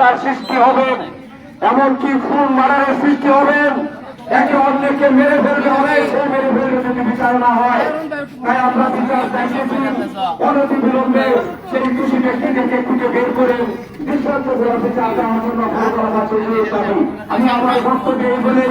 হত্যার সৃষ্টি হবে। এমনকি ফুল মারারের সৃষ্টি হবে। একে অন্যকে মেরে ফেলবে অনেক সে মেরে ফেলবে যদি বিচার না হয়। তাই আমরা বিচার চাইতেছি অনতি বিলম্বে সেই খুশি ব্যক্তিদেরকে খুঁজে বের করে দৃষ্টান্ত বিচার দাবি। আমি আমার বক্তব্য এই বলেই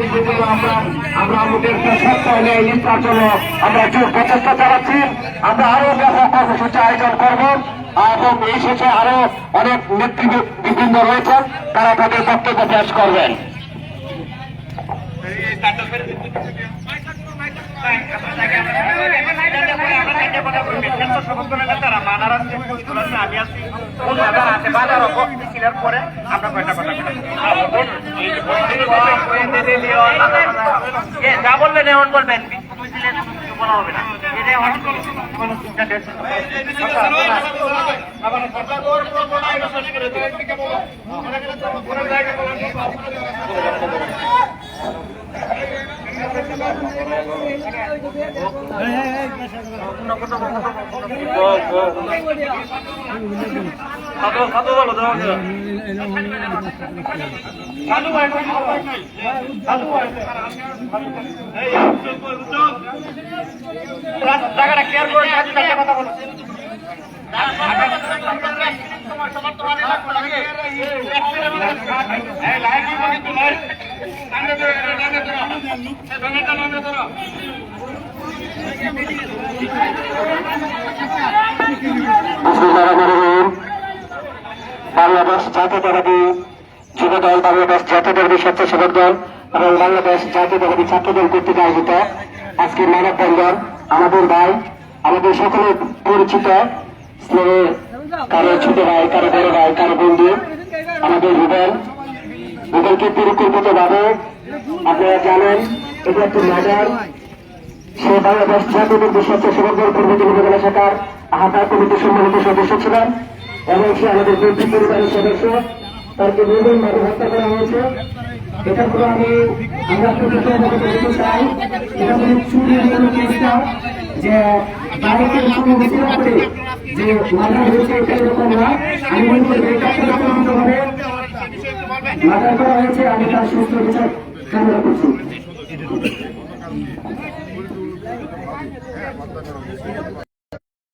এসেছেন সেজন্য আমরা আমরা আমাদের সত্য হলে ইচ্ছার জন্য আমরা জোর প্রচেষ্টা চালাচ্ছি। আমরা তারা তাদের বক্তব্য পেশ করবেন। যা বললেন এমন বলবেন বলা হবে না জায়গাটা ক্লিয়ার করে কথা বলো বিসমিল্লাহিররহমানিররহিম। বাংলাদেশ জাতীয়তাবাদী যুব দল বাংলাদেশ জাতীয়তাবাদী স্বেচ্ছাসেবক দল এবং বাংলাদেশ জাতীয়তাবাদী ছাত্র দল কর্তৃক আয়োজিত আজকে মানববন্ধন আমাদের ভাই, আমাদের সকলের পরিচিত স্নেহের কারও ছোট ভাই, কারও বড় ভাই, কারও বন্ধু রুবেলকে পরিকল্পিত ভাবে আপনারা জানেন, এটা একটি মাজার সে বাংলাদেশ জাতীয় স্বেচ্ছাসেবক দল পূর্বতন উপজেলা শাখার আহ্বায়ক কমিটির সম্মানিত সদস্য ছিলেন এবং সে আমাদের মন্ত্রী পরিবারের সদস্য। তাকে নির্মম ভাবে হত্যা করা হয়েছে, এটা করে আমি আমরা চাই। এটা চুরি যে বিচার করে যে হয়েছে, এটা এরকম না। আমি এটা মাথা করা হয়েছে আমি তার সুস্থ বিচার কামনা করছি।